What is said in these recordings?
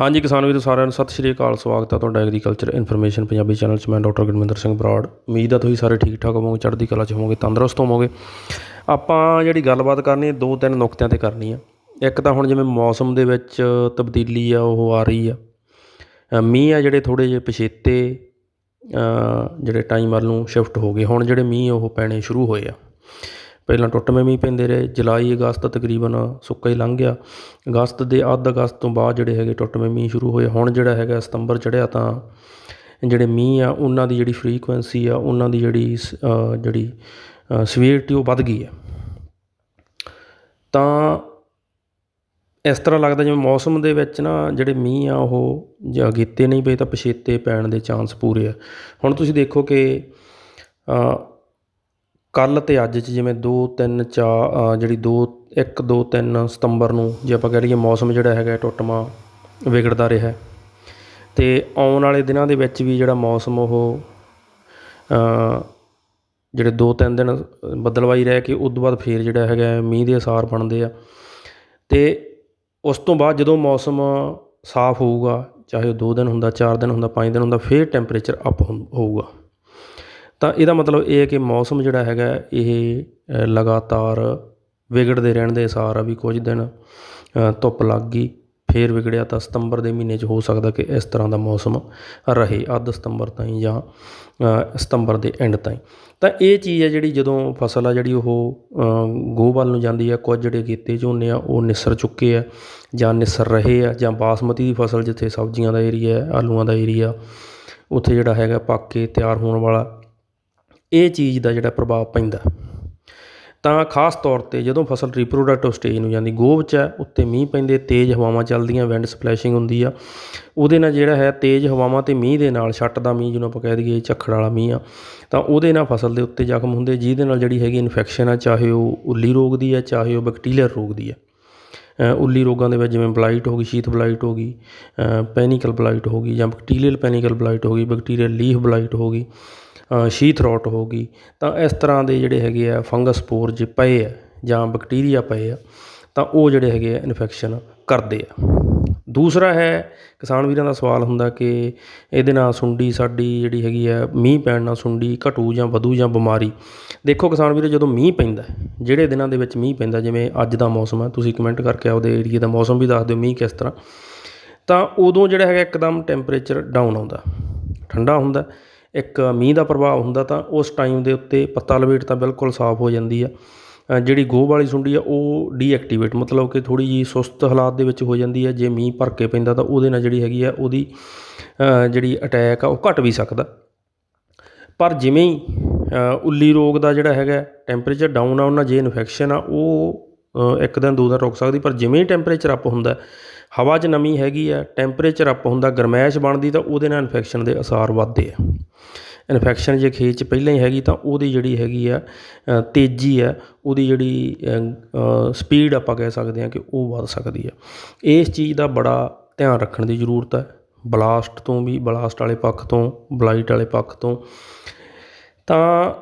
ਹਾਂਜੀ ਕਿਸਾਨ ਵੀਰੋ, ਸਾਰਿਆਂ ਨੂੰ ਸਤਿ ਸ਼੍ਰੀ ਅਕਾਲ, ਸਵਾਗਤ ਹੈ ਤੁਹਾਡਾ ਐਗਰੀਕਲਚਰ ਇਨਫੋਰਮੇਸ਼ਨ ਪੰਜਾਬੀ ਚੈਨਲ 'ਚ। ਮੈਂ ਡਾਕਟਰ ਗੁਰਮਿੰਦਰ ਸਿੰਘ ਬਰਾੜ। ਉਮੀਦ ਹੈ ਤੁਸੀਂ ਸਾਰੇ ਠੀਕ ਠਾਕ ਹੋਵੋਗੇ, ਚੜ੍ਹਦੀ ਕਲਾ 'ਚ ਹੋਵੋਗੇ, ਤੰਦਰੁਸਤ ਹੋਵੋਗੇ। ਆਪਾਂ ਜਿਹੜੀ ਗੱਲਬਾਤ ਕਰਨੀ ਹੈ, ਦੋ ਤਿੰਨ ਨੁਕਤਿਆਂ ਤੇ ਕਰਨੀ ਆ। ਇੱਕ ਤਾਂ ਹੁਣ ਜਿਵੇਂ ਮੌਸਮ ਦੇ ਵਿੱਚ ਤਬਦੀਲੀ ਆ, ਉਹ ਆ ਰਹੀ ਆ। ਮੀਂਹ ਆ ਜਿਹੜੇ ਥੋੜ੍ਹੇ ਜਿਹੇ ਪਿਛੇਤੇ ਜਿਹੜੇ ਟਾਈਮ ਵੱਲ ਨੂੰ ਸ਼ਿਫਟ ਹੋ ਗਏ। ਹੁਣ ਜਿਹੜੇ ਮੀਂਹ ਉਹ ਪੈਣੇ ਸ਼ੁਰੂ ਹੋਏ ਆ। ਪਹਿਲਾਂ ਟੁੱਟਵੇਂ ਮੀਂਹ ਪੈਂਦੇ ਰਹੇ, ਜੁਲਾਈ, ਅਗਸਤ ਤਕਰੀਬਨ ਸੁੱਕਾ ਹੀ ਲੰਘ ਗਿਆ। ਅਗਸਤ ਦੇ ਅੱਧ ਅਗਸਤ ਤੋਂ ਬਾਅਦ ਜਿਹੜੇ ਹੈਗੇ ਟੁੱਟਵੇਂ ਮੀਂਹ ਸ਼ੁਰੂ ਹੋਏ ਹੁਣ ਜਿਹੜਾ ਹੈਗਾ ਸਤੰਬਰ ਚੜ੍ਹਿਆ ਤਾਂ ਜਿਹੜੇ ਮੀਂਹ ਆ, ਉਹਨਾਂ ਦੀ ਜਿਹੜੀ ਫ੍ਰੀਕੁਐਂਸੀ ਆ, ਉਹਨਾਂ ਦੀ ਜਿਹੜੀ ਸ- ਜਿਹੜੀ ਸਵੇਰਟੀ ਉਹ ਵੱਧ ਗਈ ਆ। ਤਾਂ ਇਸ ਤਰ੍ਹਾਂ ਲੱਗਦਾ ਜਿਵੇਂ ਮੌਸਮ ਦੇ ਵਿੱਚ ਨਾ ਜਿਹੜੇ ਮੀਂਹ ਆ, ਉਹ ਜਾਂ ਅਗੇਤੇ ਨਹੀਂ ਪਏ ਤਾਂ ਪਛੇਤੇ ਪੈਣ ਦੇ ਚਾਂਸ ਪੂਰੇ ਆ। ਹੁਣ ਤੁਸੀਂ ਦੇਖੋ ਕਿ ਕੱਲ੍ਹ ਅਤੇ ਅੱਜ 'ਚ ਜਿਵੇਂ 2 3 4 ਜਿਹੜੀ 2 1 2 3 ਸਤੰਬਰ ਨੂੰ ਜੇ ਆਪਾਂ ਕਹਿ ਲਈਏ ਮੌਸਮ ਜਿਹੜਾ ਹੈਗਾ ਟੁੱਟਮਾ ਵਿਗੜਦਾ ਰਿਹਾ। ਅਤੇ ਆਉਣ ਵਾਲੇ ਦਿਨਾਂ ਦੇ ਵਿੱਚ ਵੀ ਜਿਹੜਾ ਮੌਸਮ ਉਹ ਜਿਹੜੇ 2 3 ਦਿਨ ਬੱਦਲਵਾਈ ਰਹਿ ਕੇ ਉਸ ਤੋਂ ਬਾਅਦ ਫਿਰ ਜਿਹੜਾ ਹੈਗਾ ਮੀਂਹ ਦੇ ਅਸਾਰ ਬਣਦੇ ਆ। ਅਤੇ ਉਸ ਤੋਂ ਬਾਅਦ ਜਦੋਂ ਮੌਸਮ ਸਾਫ਼ ਹੋਊਗਾ, ਚਾਹੇ ਉਹ ਦੋ ਦਿਨ ਹੁੰਦਾ, ਚਾਰ ਦਿਨ ਹੁੰਦਾ, ਪੰਜ ਦਿਨ ਹੁੰਦਾ, ਫਿਰ ਟੈਂਪਰੇਚਰ ਅਪ ਹੋਊਗਾ। ਤਾਂ ਇਹਦਾ ਮਤਲਬ ਇਹ ਹੈ ਕਿ ਮੌਸਮ ਜਿਹੜਾ ਹੈਗਾ ਇਹ ਲਗਾਤਾਰ ਵਿਗੜਦੇ ਰਹਿਣ ਦੇ ਅਸਾਰ ਆ ਵੀ ਕੁਝ ਦਿਨ ਧੁੱਪ ਲੱਗ ਗਈ ਫੇਰ ਵਿਗੜਿਆ ਤਾਂ ਸਤੰਬਰ ਦੇ ਮਹੀਨੇ 'ਚ ਹੋ ਸਕਦਾ ਕਿ ਇਸ ਤਰ੍ਹਾਂ ਦਾ ਮੌਸਮ ਰਹੇ ਅੱਧ ਸਤੰਬਰ ਤਾਈਂ ਜਾਂ ਸਤੰਬਰ ਦੇ ਐਂਡ ਤਾਈਂ। ਤਾਂ ਇਹ ਚੀਜ਼ ਹੈ ਜਿਹੜੀ ਜਦੋਂ ਫਸਲ ਆ ਜਿਹੜੀ ਉਹ ਅ, ਨੂੰ ਜਾਂਦੀ ਆ ਕੁਝ ਜਿਹੜੇ ਕੀਤੇ ਝੋਨੇ ਆ ਉਹ ਨਿਸਰ ਚੁੱਕੇ ਆ ਜਾਂ ਨਿਸਰ ਰਹੇ ਆ ਜਾਂ ਬਾਸਮਤੀ ਦੀ ਫਸਲ ਜਿੱਥੇ ਸਬਜ਼ੀਆਂ ਦਾ ਏਰੀਆ ਆਲੂਆਂ ਦਾ ਏਰੀਆ ਉੱਥੇ ਜਿਹੜਾ ਹੈਗਾ ਪੱਕ ਕੇ ਤਿਆਰ ਹੋਣ ਵਾਲਾ ਇਹ ਚੀਜ਼ ਦਾ ਜਿਹੜਾ ਪ੍ਰਭਾਵ ਪੈਂਦਾ। ਤਾਂ ਖਾਸ ਤੌਰ ਤੇ ਜਦੋਂ ਫਸਲ ਰੀਪਰੋਡਕਟਿਵ ਸਟੇਜ ਨੂੰ ਜਾਂਦੀ ਗੋਭ 'ਚ ਹੈ, ਉੱਤੇ ਮੀਂਹ ਪੈਂਦੇ, ਤੇਜ਼ ਹਵਾਵਾਂ ਚੱਲਦੀਆਂ ਵਿੰਡ ਸਪਲੈਸ਼ਿੰਗ ਹੁੰਦੀ ਆ। ਉਹਦੇ ਨਾਲ ਜਿਹੜਾ ਹੈ, ਤੇਜ਼ ਹਵਾਵਾਂ ਤੇ ਮੀਂਹ ਦੇ ਨਾਲ, ਛੱਟ ਦਾ ਮੀਂਹ ਜਿਹਨੂੰ ਆਪਾਂ ਕਹਿ ਦਈਏ, ਝੱਖੜ ਵਾਲਾ ਮੀਂਹ ਆ, ਤਾਂ ਉਹਦੇ ਨਾਲ ਫਸਲ ਦੇ ਉੱਤੇ ਜ਼ਖਮ ਹੁੰਦੇ, ਜਿਹਦੇ ਨਾਲ ਜਿਹੜੀ ਹੈਗੀ ਇਨਫੈਕਸ਼ਨ ਆ, ਚਾਹੇ ਉਹ ਉੱਲੀ ਰੋਗ ਦੀ ਹੈ ਚਾਹੇ ਉਹ ਬੈਕਟੀਰੀਅਲ ਰੋਗ ਦੀ ਹੈ ਉੱਲੀ ਰੋਗਾਂ ਦੇ ਵਿੱਚ ਜਿਵੇਂ ਬਲਾਈਟ ਹੋ ਗਈ ਸ਼ੀਤ ਬਲਾਈਟ ਹੋ ਗਈ ਪੈਨੀਕਲ ਬਲਾਈਟ ਹੋ ਗਈ ਜਾਂ ਬੈਕਟੀਰੀਅਲ ਪੈਨੀਕਲ ਬਲਾਈਟ ਹੋ ਗਈ ਬੈਕਟੀਰੀਅਲ ਲੀਫ ਬਲਾਈਟ ਹੋ ਗਈ ਅ, ਸ਼ੀਥ ਹੋ ਗਈ ਤਾਂ ਇਸ ਤਰ੍ਹਾਂ ਦੇ ਜਿਹੜੇ ਹੈਗੇ ਆ ਫੰਗਸ ਸਪੋਰ ਜੇ ਪਏ ਆ ਜਾਂ ਬੈਕਟੀਰੀਆ ਪਏ ਆ ਤਾਂ ਉਹ ਜਿਹੜੇ ਹੈਗੇ ਆ ਇਨਫੈਕਸ਼ਨ ਕਰਦੇ ਆ। ਦੂਸਰਾ ਹੈ ਕਿਸਾਨ ਵੀਰਾਂ ਦਾ ਸਵਾਲ ਹੁੰਦਾ ਕਿ ਇਹਦੇ ਨਾਲ ਸੁੰਡੀ ਸਾਡੀ ਜਿਹੜੀ ਹੈਗੀ ਆ ਮੀਂਹ ਪੈਣ ਨਾਲ ਸੁੰਡੀ ਘਟੂ ਜਾਂ ਵਧੂ ਜਾਂ ਬਿਮਾਰੀ। ਦੇਖੋ ਕਿਸਾਨ ਵੀਰੋ ਜਦੋਂ ਮੀਂਹ ਪੈਂਦਾ ਜਿਹੜੇ ਦਿਨਾਂ ਦੇ ਵਿੱਚ ਮੀਂਹ ਪੈਂਦਾ ਜਿਵੇਂ ਅੱਜ ਦਾ ਮੌਸਮ ਹੈ ਤੁਸੀਂ ਕਮੈਂਟ ਕਰਕੇ ਆਪਦੇ ਏਰੀਏ ਦਾ ਮੌਸਮ ਵੀ ਦੱਸ ਦਿਓ ਮੀਂਹ ਕਿਸ ਤਰ੍ਹਾਂ। ਤਾਂ ਉਦੋਂ ਜਿਹੜਾ ਹੈਗਾ ਇੱਕਦਮ ਟੈਂਪਰੇਚਰ ਡਾਊਨ ਆਉਂਦਾ ਠੰਡਾ ਹੁੰਦਾ ਇੱਕ ਮੀਂਹ ਦਾ ਪ੍ਰਭਾਵ ਹੁੰਦਾ ਤਾਂ ਉਸ ਟਾਈਮ ਦੇ ਉੱਤੇ ਪੱਤਾ ਲਪੇਟ ਤਾਂ ਬਿਲਕੁਲ ਸਾਫ਼ ਹੋ ਜਾਂਦੀ ਆ। ਜਿਹੜੀ ਗੋਹ ਵਾਲੀ ਸੁੰਡੀ ਆ, ਉਹ ਡੀਐਕਟੀਵੇਟ ਮਤਲਬ ਕਿ ਥੋੜ੍ਹੀ ਜਿਹੀ ਸੁਸਤ ਹਾਲਾਤ ਦੇ ਵਿੱਚ ਹੋ ਜਾਂਦੀ ਹੈ ਜੇ ਮੀਂਹ ਭਰ ਕੇ ਪੈਂਦਾ ਤਾਂ ਉਹਦੇ ਨਾਲ ਜਿਹੜੀ ਹੈਗੀ ਆ, ਉਹਦੀ ਜਿਹੜੀ ਅਟੈਕ ਆ, ਉਹ ਘਟ ਵੀ ਸਕਦਾ। ਪਰ ਜਿਵੇਂ ਹੀ ਉੱਲੀ ਰੋਗ ਦਾ ਜਿਹੜਾ ਹੈਗਾ ਟੈਂਪਰੇਚਰ ਡਾਊਨ ਆ, ਉਹਨਾਂ ਜੇ ਇਨਫੈਕਸ਼ਨ ਆ, ਉਹ ਇੱਕ ਦਿਨ, ਦੋ ਦਿਨ ਰੁਕ ਸਕਦੀ। ਪਰ ਜਿਵੇਂ ਹੀ ਟੈਂਪਰੇਚਰ ਅਪ ਹੁੰਦਾ, ਹਵਾ 'ਚ ਨਮੀ ਹੈਗੀ ਆ ਟੈਂਪਰੇਚਰ ਅਪ ਹੁੰਦਾ, ਗਰਮੈਸ਼ ਬਣਦੀ ਤਾਂ ਉਹਦੇ ਨਾਲ ਇਨਫੈਕਸ਼ਨ ਦੇ ਅਸਾਰ ਵੱਧਦੇ ਆ। ਇਨਫੈਕਸ਼ਨ ਜੇ ਖੇਤ 'ਚ ਪਹਿਲਾਂ ਹੀ ਹੈਗੀ ਤਾਂ ਉਹਦੀ ਜਿਹੜੀ ਹੈਗੀ ਆ ਤੇਜ਼ੀ ਆ, ਉਹਦੀ ਜਿਹੜੀ ਸਪੀਡ ਆਪਾਂ ਕਹਿ ਸਕਦੇ ਹਾਂ ਕਿ ਉਹ ਵੱਧ ਸਕਦੀ ਆ। ਇਸ ਚੀਜ਼ ਦਾ ਬੜਾ ਧਿਆਨ ਰੱਖਣ ਦੀ ਜ਼ਰੂਰਤ ਹੈ। ਬਲਾਸਟ ਤੋਂ ਵੀ ਬਲਾਸਟ ਵਾਲੇ ਪੱਖ ਤੋਂ ਬਲਾਈਟ ਵਾਲੇ ਪੱਖ ਤੋਂ। ਤਾਂ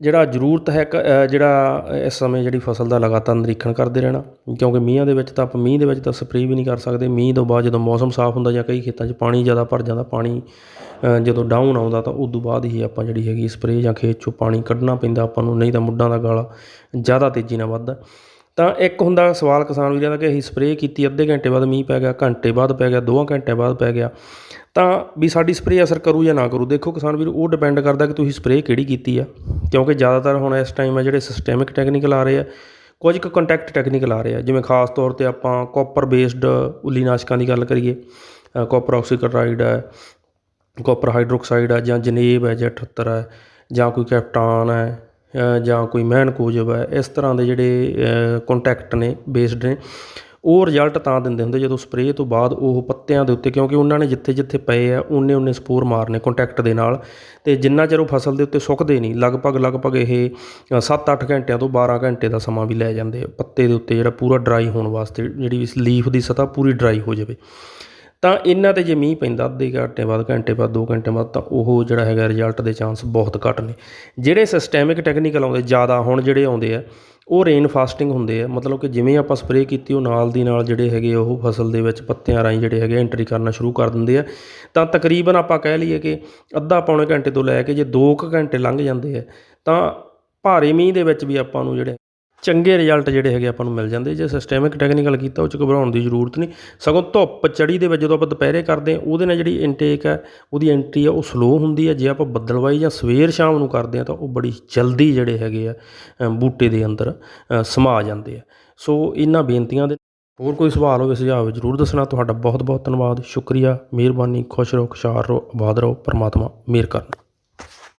ਜਿਹੜਾ ਜ਼ਰੂਰਤ ਹੈ ਕ- ਜਿਹੜਾ ਇਸ ਸਮੇਂ ਜਿਹੜੀ ਫਸਲ ਦਾ ਲਗਾਤਾਰ ਨਿਰੀਖਣ ਕਰਦੇ ਰਹਿਣਾ, ਕਿਉਂਕਿ ਮੀਂਹਾਂ ਦੇ ਵਿੱਚ ਤਾਂ ਆਪਾਂ ਮੀਂਹ ਦੇ ਵਿੱਚ ਤਾਂ ਸਪਰੇਅ ਵੀ ਨਹੀਂ ਕਰ ਸਕਦੇ। ਮੀਂਹ ਤੋਂ ਬਾਅਦ ਜਦੋਂ ਮੌਸਮ ਸਾਫ਼ ਹੁੰਦਾ ਜਾਂ ਕਈ ਖੇਤਾਂ 'ਚ ਪਾਣੀ ਜ਼ਿਆਦਾ ਭਰ ਜਾਂਦਾ, ਪਾਣੀ ਜਦੋਂ ਡਾਊਨ ਆਉਂਦਾ ਤਾਂ ਉਸ ਤੋਂ ਬਾਅਦ ਹੀ ਆਪਾਂ ਜਿਹੜੀ ਹੈਗੀ ਸਪਰੇਅ ਜਾਂ ਖੇਤ 'ਚੋਂ ਪਾਣੀ ਕੱਢਣਾ ਪੈਂਦਾ ਆਪਾਂ ਨੂੰ, ਨਹੀਂ ਤਾਂ ਮੁੱਢਾਂ ਦਾ ਗਾਲਾ ਜ਼ਿਆਦਾ ਤੇਜ਼ੀ ਨਾਲ ਵੱਧਦਾ। ਤਾਂ ਇੱਕ ਹੁੰਦਾ ਸਵਾਲ ਕਿਸਾਨ ਵੀਰਾਂ ਦਾ ਕਿ ਅਸੀਂ ਸਪਰੇਅ ਕੀਤੀ ਅੱਧੇ ਘੰਟੇ ਬਾਅਦ ਮੀਂਹ ਪੈ ਗਿਆ, ਘੰਟੇ ਬਾਅਦ ਪੈ ਗਿਆ 2 ਘੰਟੇ ਬਾਅਦ ਪੈ ਗਿਆ। ਤਾਂ ਵੀ ਸਾਡੀ ਸਪਰੇਅ ਅਸਰ ਕਰੂ ਜਾਂ ਨਾ ਕਰੂ, ਦੇਖੋ ਕਿਸਾਨ ਵੀਰ, ਉਹ ਡਿਪੈਂਡ ਕਰਦਾ ਕਿ ਤੁਸੀਂ ਸਪਰੇਅ ਕਿਹੜੀ ਕੀਤੀ ਆ। ਕਿਉਂਕਿ ਜ਼ਿਆਦਾਤਰ ਹੁਣ ਇਸ ਟਾਈਮ ਆ ਜਿਹੜੇ ਸਿਸਟੈਮਿਕ ਟੈਕਨੀਕਲ ਆ ਰਹੇ ਆ, ਕੁਝ ਕੁ ਕੰਟੈਕਟ ਟੈਕਨੀਕਲ ਆ ਰਹੇ ਆ, ਜਿਵੇਂ ਖਾਸ ਤੌਰ ਤੇ ਆਪਾਂ ਕੋਪਰ ਬੇਸਡ ਉੱਲੀਨਾਸ਼ਕਾਂ ਦੀ ਗੱਲ ਕਰੀਏ ਕੋਪਰ ਆਕਸੀਕਲੋਰਾਈਡ ਹੈ ਕੋਪਰ ਹਾਈਡਰੋਕਸਾਈਡ ਹੈ ਜਾਂ ਜਨੇਬ ਹੈ ਜਾਂ 78 ਹੈ ਜਾਂ ਕੋਈ ਕੈਪਟਾਨ ਹੈ ਜਾਂ ਕੋਈ ਮੈਨਕੋਜਬ ਹੈ ਇਸ ਤਰ੍ਹਾਂ ਦੇ ਜਿਹੜੇ ਕੰਟੈਕਟ ਨੇ ਬੇਸਡ ਨੇ ਉਹ ਰਿਜ਼ਲਟ ਤਾਂ ਦਿੰਦੇ ਹੁੰਦੇ ਜਦੋਂ ਸਪਰੇਅ ਤੋਂ ਬਾਅਦ ਉਹ ਪੱਤਿਆਂ ਦੇ ਉੱਤੇ, ਕਿਉਂਕਿ ਉਹਨਾਂ ਨੇ ਜਿੱਥੇ ਜਿੱਥੇ ਪਏ ਆ, ਉਹਨੇ ਉਹਨੇ ਸਪੋਰ ਮਾਰਨੇ ਕੰਟੈਕਟ ਦੇ ਨਾਲ। ਤੇ ਜਿੰਨਾ ਚਿਰ ਉਹ ਫਸਲ ਦੇ ਉੱਤੇ ਸੁੱਕਦੇ ਨਹੀਂ, ਲਗਭਗ ਲਗਭਗ ਇਹ 7-8 ਘੰਟਿਆਂ ਤੋਂ 12 ਘੰਟੇ ਦਾ ਸਮਾਂ ਵੀ ਲੈ ਜਾਂਦੇ ਆ। ਪੱਤੇ ਦੇ ਉੱਤੇ ਜਿਹੜਾ ਪੂਰਾ ਡਰਾਈ ਹੋਣ ਵਾਸਤੇ, ਜਿਹੜੀ ਲੀਫ ਦੀ ਸਤ੍ਹਾ ਪੂਰੀ ਡਰਾਈ ਹੋ ਜਾਵੇ। ਤਾਂ ਇਹਨਾਂ 'ਤੇ ਜੇ ਮੀਂਹ ਪੈਂਦਾ, ਅੱਧੇ ਘੰਟੇ ਬਾਅਦ ਘੰਟੇ ਬਾਅਦ 2 ਘੰਟੇ ਬਾਅਦ, ਤਾਂ ਉਹ ਜਿਹੜਾ ਹੈਗਾ ਰਿਜ਼ਲਟ ਦੇ ਚਾਂਸ ਬਹੁਤ ਘੱਟ ਨੇ। ਜਿਹੜੇ ਸਿਸਟੈਮਿਕ ਟੈਕਨੀਕਲ ਆਉਂਦੇ, ਜ਼ਿਆਦਾ ਹੁਣ ਜਿਹੜੇ ਆਉਂਦੇ ਆ ਉਹ ਰੇਨ ਫਾਸਟਿੰਗ ਹੁੰਦੇ ਆ, ਮਤਲਬ ਕਿ ਜਿਵੇਂ ਆਪਾਂ ਸਪਰੇਅ ਕੀਤੀ, ਉਹ ਨਾਲ ਦੀ ਨਾਲ ਜਿਹੜੇ ਹੈਗੇ ਉਹ ਫਸਲ ਦੇ ਵਿੱਚ ਪੱਤਿਆਂ ਰਾਹੀਂ ਜਿਹੜੇ ਹੈਗੇ ਐਂਟਰੀ ਕਰਨਾ ਸ਼ੁਰੂ ਕਰ ਦਿੰਦੇ ਆ। ਤਾਂ ਤਕਰੀਬਨ ਆਪਾਂ ਕਹਿ ਲਈਏ ਕਿ ਅੱਧਾ ਪੌਣੇ ਘੰਟੇ ਤੋਂ ਲੈ ਕੇ ਜੇ 2 ਕੁ ਘੰਟੇ ਲੰਘ ਜਾਂਦੇ ਆ, ਤਾਂ ਭਾਰੇ ਮੀਂਹ ਦੇ ਵਿੱਚ ਵੀ ਆਪਾਂ ਨੂੰ ਜਿਹੜੇ ਚੰਗੇ ਰਿਜ਼ਲਟ ਜਿਹੜੇ ਹੈਗੇ ਆਪਾਂ ਨੂੰ ਮਿਲ ਜਾਂਦੇ। ਜੇ ਸਿਸਟੈਮਿਕ ਟੈਕਨੀਕਲ ਕੀਤਾ, ਉਹ 'ਚ ਘਬਰਾਉਣ ਦੀ ਜ਼ਰੂਰਤ ਨਹੀਂ। ਸਗੋਂ ਧੁੱਪ ਚੜੀ ਦੇ ਵਿੱਚ ਜਦੋਂ ਆਪਾਂ ਦੁਪਹਿਰੇ ਕਰਦੇ ਹਾਂ, ਉਹਦੇ ਨਾਲ ਜਿਹੜੀ ਇਨਟੇਕ ਹੈ, ਉਹਦੀ ਐਂਟਰੀ ਆ ਉਹ ਸਲੋ ਹੁੰਦੀ ਹੈ। ਜੇ ਆਪਾਂ ਬੱਦਲਵਾਈ ਜਾਂ ਸਵੇਰ ਸ਼ਾਮ ਨੂੰ ਕਰਦੇ ਹਾਂ, ਤਾਂ ਉਹ ਬੜੀ ਜਲਦੀ ਜਿਹੜੇ ਹੈਗੇ ਆ ਬੂਟੇ ਦੇ ਅੰਦਰ ਸਮਾ ਜਾਂਦੇ ਆ। ਸੋ ਇਹਨਾਂ ਬੇਨਤੀਆਂ ਦੇ ਹੋਰ ਕੋਈ ਸਵਾਲ ਹੋਵੇ, ਸੁਝਾਅ ਜ਼ਰੂਰ ਦੱਸਣਾ। ਤੁਹਾਡਾ ਬਹੁਤ ਬਹੁਤ ਧੰਨਵਾਦ। ਸ਼ੁਕਰੀਆ। ਮਿਹਰਬਾਨੀ। ਖੁਸ਼ ਰਹੋ, ਖੁਸ਼ਹਾਲ ਰਹੋ, ਆਬਾਦ ਰਹੋ। ਪਰਮਾਤਮਾ ਮਿਹਰ ਕਰਨ।